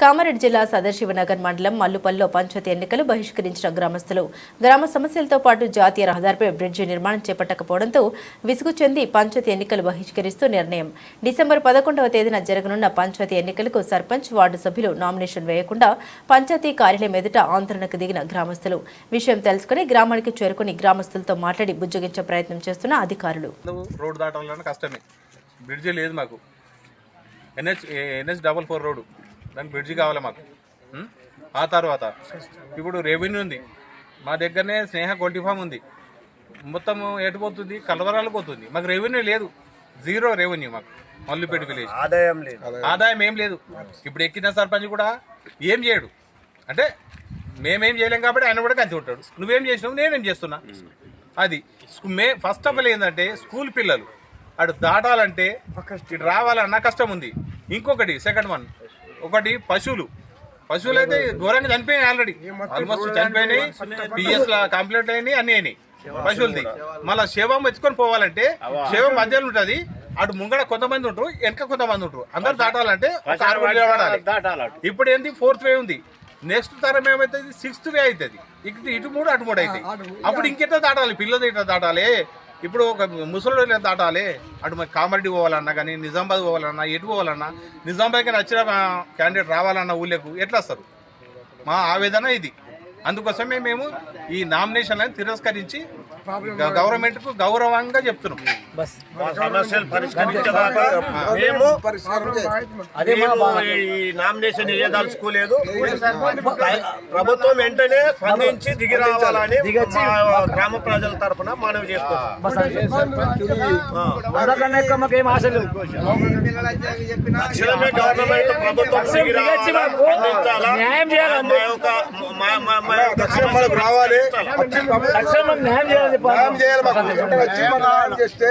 కామారెడ్డి జిల్లా సదాశివనగర్ మండలం మల్లుపల్లిలో పంచాయతీ ఎన్నికలు బహిష్కరించిన గ్రామస్తులు. గ్రామ సమస్యలతో పాటు జాతీయ రహదారిపై బ్రిడ్జి నిర్మాణం చేపట్టకపోవడంతో విసుగు చెంది పంచాయతీ ఎన్నికలు బహిష్కరిస్తూ నిర్ణయం. డిసెంబర్ పదకొండవ తేదీన జరగనున్న పంచాయతీ ఎన్నికలకు సర్పంచ్ వార్డు సభ్యులు నామినేషన్ వేయకుండా పంచాయతీ కార్యాలయం ఎదుట ఆందోళనకు దిగిన గ్రామస్తులు. విషయం తెలుసుకుని గ్రామానికి చేరుకుని గ్రామస్తులతో మాట్లాడి బుజ్జగించే ప్రయత్నం చేస్తున్న అధికారులు. రోడ్డు దాటాలన్నా కష్టమే. బ్రిడ్జి లేదు మాకు. NH NH double four road. దానికి బ్రిడ్జి కావాలి మాకు? ఆ తర్వాత ఇప్పుడు రెవెన్యూ ఉంది. మా దగ్గరనే స్నేహ గొల్టీ ఫామ్ ఉంది. మొత్తం ఎటు పోతుంది? కలవరాలు పోతుంది. మాకు రెవెన్యూ లేదు. జీరో రెవెన్యూ మాకు. మల్లుపేట విలేజ్. ఆదాయం లేదు. ఆదాయం ఏం లేదు. ఇప్పుడు ఎక్కిన సర్పంచ్ కూడా ఏం చేయడు. అంటే మేమేం చేయలేం కాబట్టి ఆయన కూడా కలిసి ఉంటాడు నువ్వేం చేసినావు? నేనేం చేస్తున్నా? అది. మే ఫస్ట్ ఆఫ్ ఆల్ ఏంటంటే స్కూల్ పిల్లలు అటు దాటాలంటే ఇటు రావాలన్నా కష్టం ఉంది. ఇంకొకటి సెకండ్ వన్ ఒకటి పశువులు. పశువులు అయితే ఘోరంగా చనిపోయినాయి. ఆల్రెడీ ఆల్మోస్ట్ చనిపోయినాయి పిఎస్ కంప్లీట్ అయినాయి అన్ని అయినాయి. పశువులది. మళ్ళీ శవం ఎత్తుకొని పోవాలంటే శవం మధ్యలో ఉంటది. అటు ముంగడ కొంతమంది ఉంటారు వెనక కొంతమంది ఉంటారు. అందరు దాటాలంటే ఒక నిలబడాలి. ఇప్పుడు ఏంటి ఫోర్త్ వే ఉంది. నెక్స్ట్ తరం ఏమైతుంది? సిక్స్త్ వే అవుతుంది ఇటు ఇటు మూడు అటు మూడు అవుతాయి అప్పుడు ఇంకెట్లా దాటాలి? పిల్లలు ఇట్లా దాటాలి? ఇప్పుడు ఒక ముసలి ఎంత దాటాలి అటు మరి కామారెడ్డి పోవాలన్నా కానీ నిజామాబాద్ పోవాలన్నా ఎటు పోవాలన్నా నిజామాబాద్కి నచ్చిన క్యాండిడేట్ రావాలన్నా ఊళ్ళకు ఎట్లా వస్తారు? మా ఆవేదన ఇది. అందుకోసమే మేము ఈ నామినేషన్లను తిరస్కరించి గవర్నమెంట్కు గౌరవంగా చెప్తున్నాం. మేము ఈ నామినేషన్ వేయదలుచుకోలేదు. ప్రభుత్వం వెంటనే స్పందించి దిగి రావాలని గ్రామ ప్రజల తరఫున మనవి దిగి రావాలా? న్యాయం చేయాలి. న్యాయం చేయాలి మాకు. వచ్చి మనకు న్యాయం చేస్తే